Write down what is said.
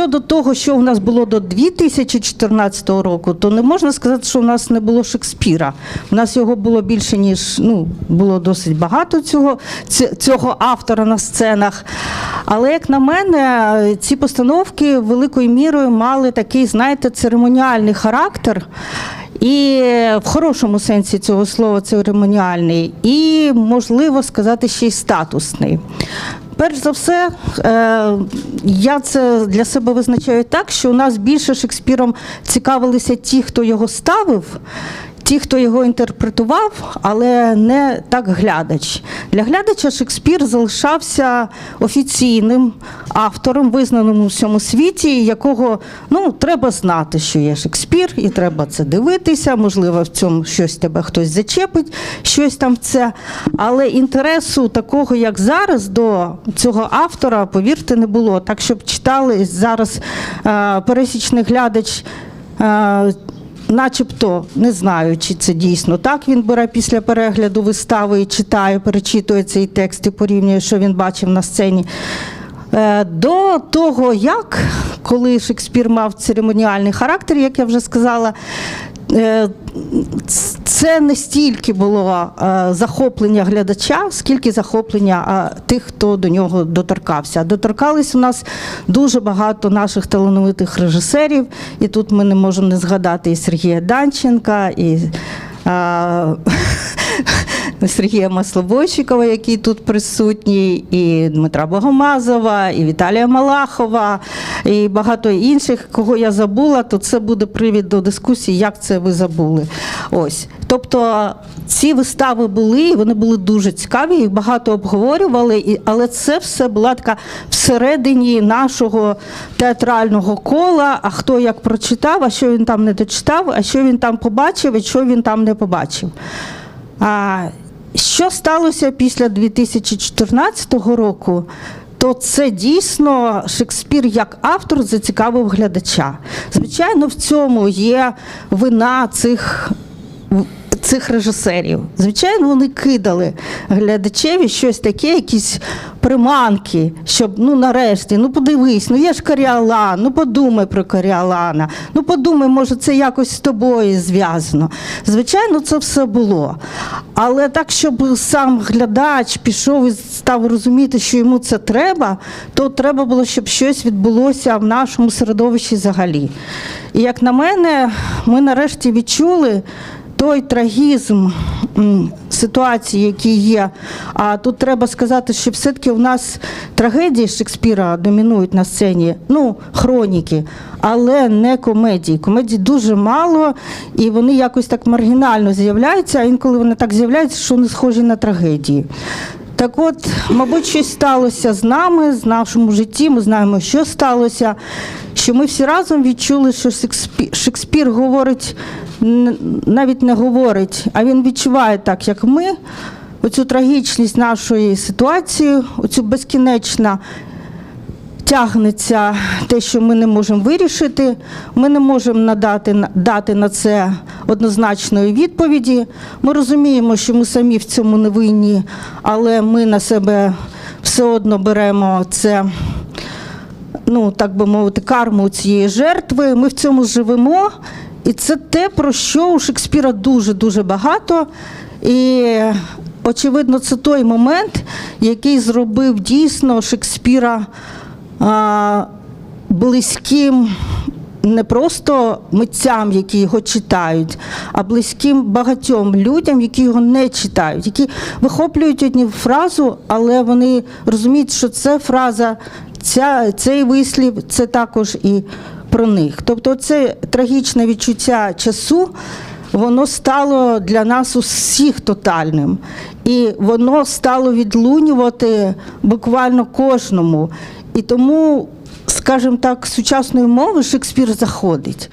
щодо того, що у нас було до 2014 року, то не можна сказати, що у нас не було Шекспіра. У нас його було більше, ніж ну, було досить багато цього, цього автора на сценах. Але, як на мене, ці постановки великою мірою мали такий, знаєте, церемоніальний характер. І в хорошому сенсі цього слова церемоніальний, і можливо сказати ще й статусний. Перш за все, е, я це для себе визначаю так, що у нас більше Шекспіром цікавилися ті, хто його ставив, ті, хто його інтерпретував, але не так глядач. Для глядача Шекспір залишався офіційним автором, визнаним у всьому світі, якого ну, треба знати, що є Шекспір, і треба це дивитися. Можливо, в цьому щось тебе хтось зачепить, щось там це. Але інтересу такого, як зараз, до цього автора, повірте, не було. Так, щоб читали зараз е, пересічний глядач. Начебто не знаю, чи це дійсно так. Він бере після перегляду вистави і читає, перечитує цей текст і порівнює, що він бачив на сцені. Е, До того, як коли Шекспір мав церемоніальний характер, як я вже сказала, це не стільки було е, захоплення глядача, скільки захоплення е, тих, хто до нього доторкався. Доторкались у нас дуже багато наших талановитих режисерів, і тут ми не можемо не згадати і Сергія Данченка, і е, Сергія Маслобойчикова, який тут присутній, і Дмитра Богомазова, і Віталія Малахова, і багато інших, кого я забула, то це буде привід до дискусії, як це ви забули. Ось. Тобто ці вистави були, вони були дуже цікаві, їх багато обговорювали, але це все була така всередині нашого театрального кола. А хто як прочитав, а що він там не дочитав, а що він там побачив, і що він там не побачив. А що сталося після 2014 року? То це дійсно Шекспір як автор зацікавив глядача. Звичайно, в цьому є вина цих цих режисерів. Звичайно, вони кидали глядачеві щось таке, якісь приманки, щоб ну нарешті, ну подивись, ну є ж Коріалан, ну подумай про Коріалана, ну подумай, може, це якось з тобою зв'язано. Звичайно, це все було. Але так, щоб сам глядач пішов і став розуміти, що йому це треба, то треба було, щоб щось відбулося в нашому середовищі взагалі. І як на мене, ми нарешті відчули той трагізм ситуації, які є. А тут треба сказати, що все-таки в нас трагедії Шекспіра домінують на сцені, ну, хроніки, але не комедії. Комедій дуже мало, і вони якось так маргінально з'являються, а інколи вони так з'являються, що вони схожі на трагедії. Так от, мабуть, щось сталося з нами, з нашому житті. Ми знаємо, що сталося. Що ми всі разом відчули, що Шекспір, Шекспір говорить, навіть не говорить, а він відчуває так, як ми, оцю трагічність нашої ситуації, оцю безкінечна тягнеться те, що ми не можемо вирішити. Ми не можемо надати дати на це однозначної відповіді. Ми розуміємо, що ми самі в цьому не винні, але ми на себе все одно беремо це. Ну, так би мовити, карму цієї жертви. Ми в цьому живемо. І це те, про що у Шекспіра дуже-дуже багато. І очевидно, це той момент, який зробив дійсно Шекспіра а, близьким не просто митцям, які його читають, а близьким багатьом людям, які його не читають, які вихоплюють одну фразу, але вони розуміють, що це фраза, ця, цей вислів це також і про них. Тобто, це трагічне відчуття часу. Воно стало для нас усіх тотальним, і воно стало відлунювати буквально кожному. І тому, скажімо так, сучасної мови Шекспір заходить.